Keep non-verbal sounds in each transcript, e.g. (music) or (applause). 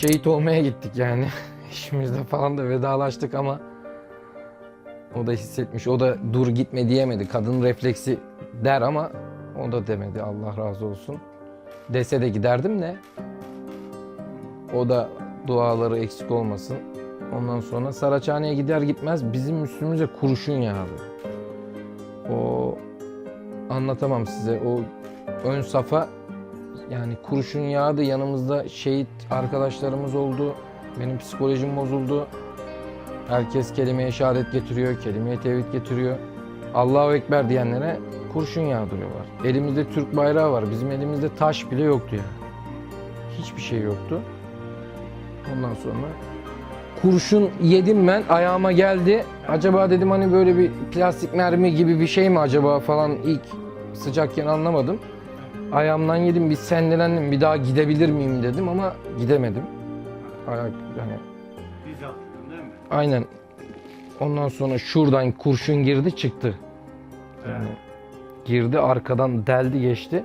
şehit olmaya gittik yani. (laughs) İşimizde falan da vedalaştık ama o da hissetmiş. O da dur gitme diyemedi. Kadın refleksi der ama o da demedi. Allah razı olsun. Dese de giderdim de o da duaları eksik olmasın. Ondan sonra Saraçhane'ye gider gitmez bizim üstümüze kurşun yağdı. O anlatamam size. O ön safa yani kurşun yağdı yanımızda şehit arkadaşlarımız oldu. Benim psikolojim bozuldu. Herkes kelime-i şehadet getiriyor, kelime-i tevhid getiriyor. Allahu Ekber diyenlere kurşun yağdırıyorlar. Elimizde Türk bayrağı var. Bizim elimizde taş bile yoktu yani. Hiçbir şey yoktu. Ondan sonra kurşun yedim ben. Ayağıma geldi. Acaba dedim hani böyle bir plastik mermi gibi bir şey mi acaba falan ilk sıcakken anlamadım. Ayağımdan yedim bir sendelendim bir daha gidebilir miyim dedim ama gidemedim. Ayak yani Biz yaptık değil mi? aynen ondan sonra şuradan kurşun girdi çıktı. Yani girdi arkadan deldi geçti.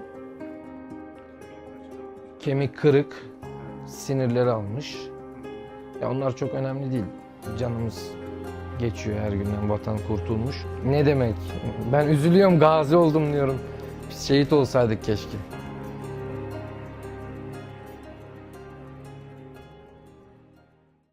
Kemik kırık, sinirleri almış. Ya onlar çok önemli değil. Canımız geçiyor her günden vatan kurtulmuş. Ne demek? Ben üzülüyorum gazi oldum diyorum. Biz şehit olsaydık keşke.